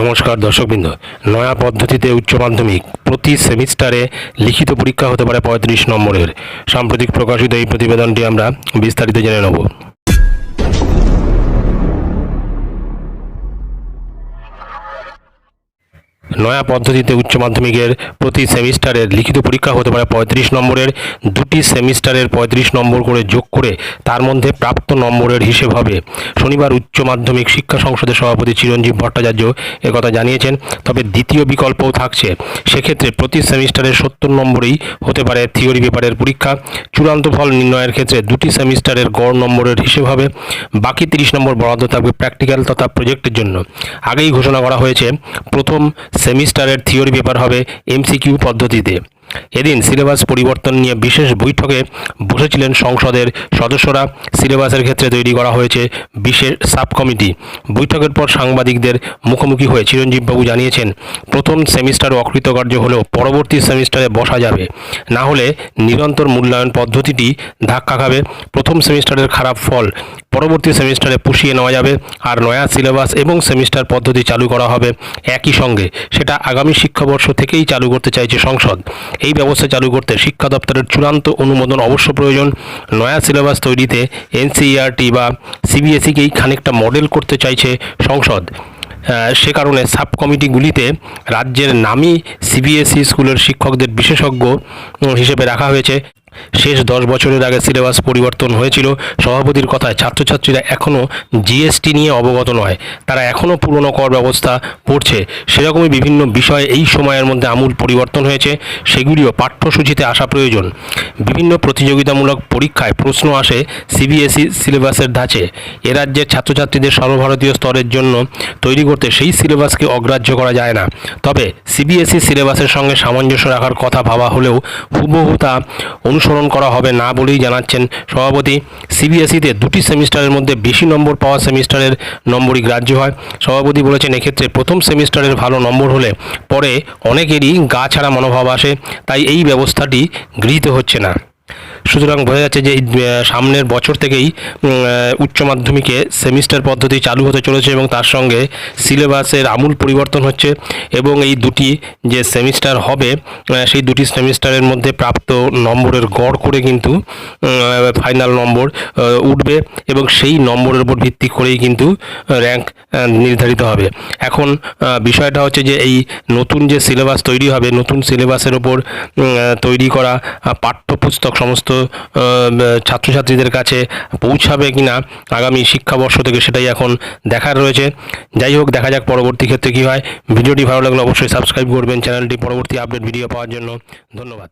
নমস্কার দর্শকবৃন্দ। নয়া পদ্ধতিতে উচ্চ মাধ্যমিক প্রতি সেমিস্টারে লিখিত পরীক্ষা হতে পারে পঁয়ত্রিশ নম্বরের। সাম্প্রতিক প্রকাশিত এই প্রতিবেদনটি আমরা বিস্তারিত জেনে নেব। নয়া পদ্ধতিতে উচ্চ মাধ্যমিকের প্রতি সেমিস্টারের লিখিত পরীক্ষা হতে পারে পঁয়ত্রিশ নম্বরের। দুটি সেমিস্টারের পঁয়ত্রিশ নম্বর করে যোগ করে তার মধ্যে প্রাপ্ত নম্বরের হিসেব হবে। শনিবার উচ্চ মাধ্যমিক শিক্ষা সংসদের সভাপতি চিরঞ্জীব ভট্টাচার্য একথা জানিয়েছেন। তবে দ্বিতীয় বিকল্পও থাকছে। সেক্ষেত্রে প্রতি সেমিস্টারের সত্তর নম্বরেই হতে পারে থিওরি পেপারের পরীক্ষা। চূড়ান্ত ফল নির্ণয়ের ক্ষেত্রে দুটি সেমিস্টারের গড় নম্বরের হিসেব হবে। বাকি তিরিশ নম্বর বরাদ্দ থাকবে প্র্যাকটিক্যাল তথা প্রজেক্টের জন্য। আগেই ঘোষণা করা হয়েছে, প্রথম সেমিস্টারের থিওরি পেপার হবে এমসিকিউ পদ্ধতিতে। এদিন সিলেবাস পরিবর্তন নিয়ে বিশেষ বৈঠকে বসেছিলেন সংসদের সদস্যরা। সিলেবাসের ক্ষেত্রে তৈরি করা হয়েছে বিশেষ সাব কমিটি বৈঠকের পর সাংবাদিকদের মুখোমুখি হয়ে চিরঞ্জীববাবু জানিয়েছেন, প্রথম সেমিস্টার অকৃতকার্য হলেও পরবর্তী সেমিস্টারে বসা যাবে। না হলে নিরন্তর মূল্যায়ন পদ্ধতিটি ধাক্কা খাবে। প্রথম সেমিস্টারের খারাপ ফল পরবর্তী সেমিস্টারে পুষিয়ে নেওয়া যাবে। আর নয়া সিলেবাস এবং সেমিস্টার পদ্ধতি চালু করা হবে একই সঙ্গে। সেটা আগামী শিক্ষাবর্ষ থেকেই চালু করতে চাইছে সংসদ। এই ব্যবস্থা চালু করতে শিক্ষা দপ্তরের চূড়ান্ত অনুমোদন অবশ্য প্রয়োজন। নয়া সিলেবাস তৈরিতে এনসিইআরটি বা সিবিএসইকেই খানিকটা মডেল করতে চাইছে সংসদ। সে কারণে সাব কমিটিগুলিতে রাজ্যের নামী সিবিএসই স্কুলের শিক্ষকদের বিশেষজ্ঞ হিসেবে রাখা হয়েছে। শেষ দশ বছরের আগে সিলেবাস পরিবর্তন হয়েছিল। সভাপতির কথায় ছাত্রছাত্রীরা এখনও জিএসটি নিয়ে অবগত নয়। তারা এখনও পুরনো কর ব্যবস্থা পড়ছে সেরকমই বিভিন্ন বিষয়ে এই সময়ের মধ্যে আমূল পরিবর্তন হয়েছে। সেগুলিও পাঠ্যসূচিতে আসা প্রয়োজন। বিভিন্ন প্রতিযোগিতামূলক পরীক্ষায় প্রশ্ন আসে সিবিএসই সিলেবাসের ধাঁচে। এ রাজ্যের ছাত্রছাত্রীদের সর্বভারতীয় স্তরের জন্য তৈরি করতে সেই সিলেবাসকে অগ্রাহ্য করা যায় না। তবে সিবিএসই সিলেবাসের সঙ্গে সামঞ্জস্য রাখার কথা ভাবা হলেও হুবহু তা অনুসরণ করা হবে না বলেই জানাচ্ছেন সভাপতি। সিবিএসইতে দুটি সেমিস্টারের মধ্যে বেশি নম্বর পাওয়া সেমিস্টারের নম্বরই গ্রাহ্য হয়। সভাপতি বলেছেন, এক্ষেত্রে প্রথম সেমিস্টারের ভালো নম্বর হলে পরে অনেকেরই গা ছাড়া মনোভাব আসে, তাই এই ব্যবস্থাটি গৃহীত হচ্ছে না। সুতরাং বোঝা যাচ্ছে যে সামনের বছর থেকেই উচ্চ মাধ্যমিকে সেমিস্টার পদ্ধতি চালু হতে চলেছে এবং তার সঙ্গে সিলেবাসের আমূল পরিবর্তন হচ্ছে এবং এই দুটি যে সেমিস্টার হবে সেই দুটি সেমিস্টারের মধ্যে প্রাপ্ত নম্বরের গড় করে কিন্তু ফাইনাল নম্বর উঠবে এবং সেই নম্বরের উপর ভিত্তি করেই কিন্তু র্যাঙ্ক নির্ধারিত হবে। এখন বিষয়টা হচ্ছে যে, এই নতুন যে সিলেবাস তৈরি হবে, নতুন সিলেবাসের ওপর তৈরি করা পাঠ্যপুস্তক সমস্ত ছাত্রছাত্রীদের কাছে পৌঁছাবে কি না আগামী শিক্ষাবর্ষ থেকে সেটাই এখন দেখার রয়েছে। যাই হোক, দেখা যাক পরবর্তী ক্ষেত্রে কী হয়। ভিডিওটি ভালো লাগলে অবশ্যই সাবস্ক্রাইব করবেন। চ্যানেলটি পরবর্তী আপডেট ভিডিও পাওয়ার জন্য ধন্যবাদ।